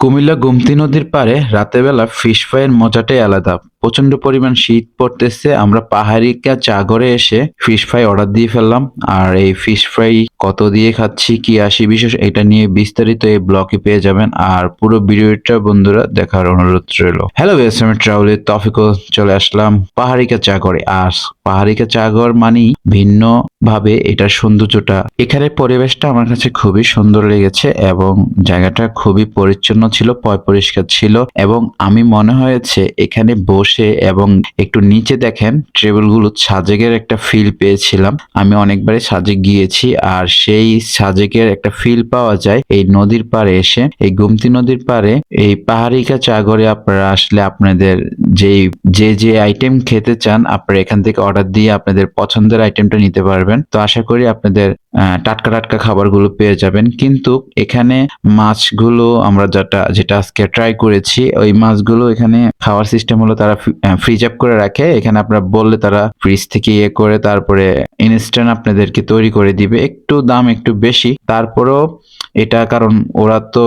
কুমিল্লা গুমতি নদীর পাড়ে রাতের বেলা ফিশ ফ্রাইয়ের মজাটাই আলাদা। প্রচণ্ড পরিমাণ শীত পড়তেছে, আমরা পাহাড়িকা চাগরে এসে ফিশ ফ্রাই অর্ডার দিয়ে ফেললাম। আর এই ফিশ ফ্রাই কত দিয়ে খাচ্ছি, কি আসি বিশেষ, এটা নিয়ে বিস্তারিত এই ব্লগে পেয়ে যাবেন। আর পুরো ভিডিওটা বন্ধুরা দেখার অনুরোধ রইল। হ্যালো বেসমি ট্রাভেলের তফিকও চলে আসলাম পাহাড়িকা চাগরে। আর পাহাড়িকা চাগর মানেই ভিন্ন ভাবে এটার সৌন্দর্যটা। এখানে পরিবেশটা আমার কাছে খুবই সুন্দর লেগেছে এবং জায়গাটা খুবই পরিচ্ছন্ন ছিল, পয় পরিষ্কার ছিল এবং আমি মনে হয়েছে এখানে বসে এবং একটু নিচে দেখেন টেবিলগুলো সাজেকের একটা ফিল পেয়েছিলাম। আমি অনেকবারই সাজেক গিয়েছি আর সেই সাজেকের একটা ফিল পাওয়া যায় এই নদীর পাড়ে এসে। এই গুমতি নদীর পাড়ে এই পাহাড়িকা চাগরে আপনারা আসলে আপনাদের যেই, যে যে আইটেম খেতে চান, আপনারা এখান থেকে অর্ডার দিয়ে আপনাদের পছন্দের আইটেমটা নিতে পারবেন। তো আশা করি আপনাদের টাটকা টাটকা খাবারগুলো পেয়ে যাবেন। কিন্তু এখানে মাছগুলো আমরা যেটা যেটা আজকে ট্রাই করেছি, ওই মাছগুলো এখানে খাওয়ার সিস্টেম হলো তারা ফ্রিজ আপ করে রাখে। এখানে আপনারা বললে তারা ফ্রিজ থেকে ইয়ে করে তারপরে ইনস্ট্যান্ট আপনাদেরকে তৈরি করে দিবে। একটু দাম একটু বেশি। তারপরেও এটা কারণ ওরা তো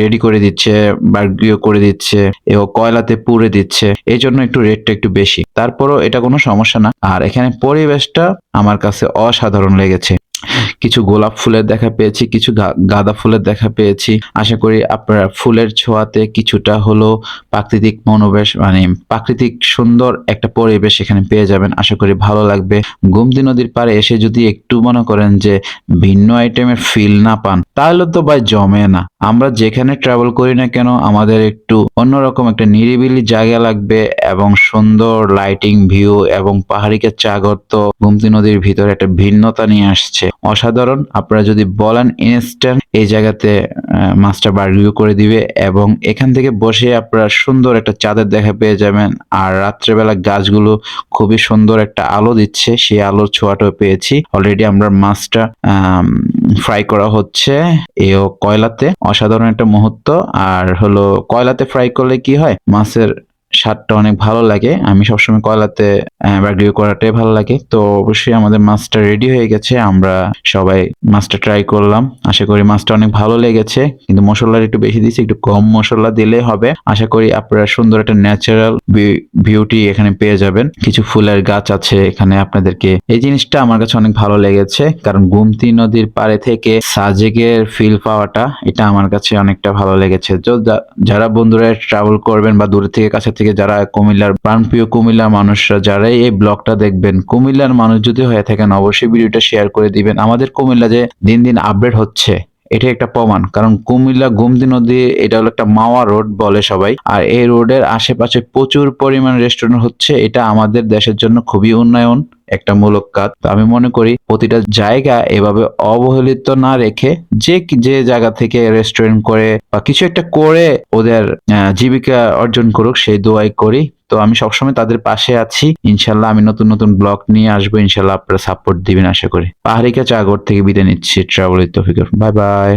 রেডি করে দিচ্ছে বার্গিও করে দিচ্ছে এবং কয়লাতে পুড়ে দিচ্ছে এই জন্য একটু রেটটা একটু বেশি। তারপরও এটা কোনো সমস্যা না। আর এখানে পরিবেশটা আমার কাছে অসাধারণ লেগেছে। কিছু গোলাপ ফুলের দেখা পেয়েছি, কিছু গাঁদা ফুলের দেখা পেয়েছি। আশা করি আপনারা ফুলের ছোঁয়াতে কিছুটা হলো প্রাকৃতিক মনোবেশ মানে প্রাকৃতিক সুন্দর একটা পরিবেশ এখানে পেয়ে যাবেন। আশা করি ভালো লাগবে। গুমতি নদীর পাড়ে এসে যদি একটু মনে করেন যে ভিন্ন আইটেমের ফিল না পান, তাহলে তো ভাই জমে না। আমরা যেখানে ট্রাভেল করি না কেন, আমাদের একটু অন্যরকম একটা নিরিবিলি জায়গা লাগবে এবং সুন্দর লাইটিং ভিউ এবং পাহাড়িকে চাগর তো গুমতি নদীর ভিতরে একটা ভিন্নতা নিয়ে আসছে। অসাধারণ। আপনারা যদি বলেন ইনস্ট্যান্ট এই জায়গাতে মাছটা বার্বিউ করে দিবে এবং এখান থেকে বসে আপনারা সুন্দর একটা চাঁদের দেখা পেয়ে যাবেন। আর রাত্রেবেলা গাছগুলো খুবই সুন্দর একটা আলো দিচ্ছে, সেই আলোর ছোঁয়াটাও পেয়েছি। অলরেডি আমরা মাছটা ফ্রাই করা হচ্ছে এও কয়লাতে। অসাধারণ একটা মুহূর্ত। আর হলো কয়লাতে ফ্রাই করলে কি হয়? মাছের স্বাদটা অনেক ভালো লাগে। আমি সবসময় কয়লাতে বার্বিউ করাটাই ভালো লাগে। তো অবশ্যই আমাদের মাছটা রেডি হয়ে গেছে। আমরা সবাই মাছটা ট্রাই করলাম। আশা করি মাছটা অনেক ভালো লেগেছে। কিন্তু মশলার একটু বেশি দিয়েছি, একটু কম মশলা দিলে হবে। আশা করি আপনারা সুন্দর একটা ন্যাচারাল বিউটি এখানে পেয়ে যাবেন। কিছু ফুলের গাছ আছে এখানে আপনাদেরকে। এই জিনিসটা আমার কাছে অনেক ভালো লেগেছে। কারণ গুমতি নদীর পাড়ে থেকে সাজেকের ফিল পাওয়াটা, এটা আমার কাছে অনেকটা ভালো লেগেছে। তো যারা বন্ধুরা ট্রাভেল করবেন বা দূর থেকে কাছে থেকে যারা কুমিল্লার প্রাণপ্রিয় কুমিল্লার মানুষরা যারা এই ব্লগটা দেখবেন, কুমিল্লার মানুষ যদি হয়ে থাকেন, অবশ্যই ভিডিওটা শেয়ার করে দিবেন। আমাদের কুমিল্লা যে দিন দিন আপডেট হচ্ছে এটা একটা প্রমাণ। কারণ কুমিল্লা গুমদি নদী, এটা হলো একটা মাওয়া রোড বলে সবাই। আর এই রোডের আশেপাশে প্রচুর পরিমাণ রেস্টুরেন্ট হচ্ছে, এটা আমাদের দেশের জন্য খুবই উন্নয়ন। একটা মূলক কাজ আমি মনে করি প্রতিটা জায়গা এভাবে অবহেলিত না রেখে যে যে জায়গা থেকে রেস্টুরেন্ট করে বা কিছু একটা করে ওদের জীবিকা অর্জন করুক সেই দোয়াই করি। তো আমি সবসময় তাদের পাশে আছি। ইনশাল্লাহ আমি নতুন নতুন ব্লগ নিয়ে আসব। ইনশাল্লাহ আপনারা সাপোর্ট দিবেন আশা করি। পাহাড়িকা চাগর থেকে বিদায় নিচ্ছি। Travel তফিকর bye bye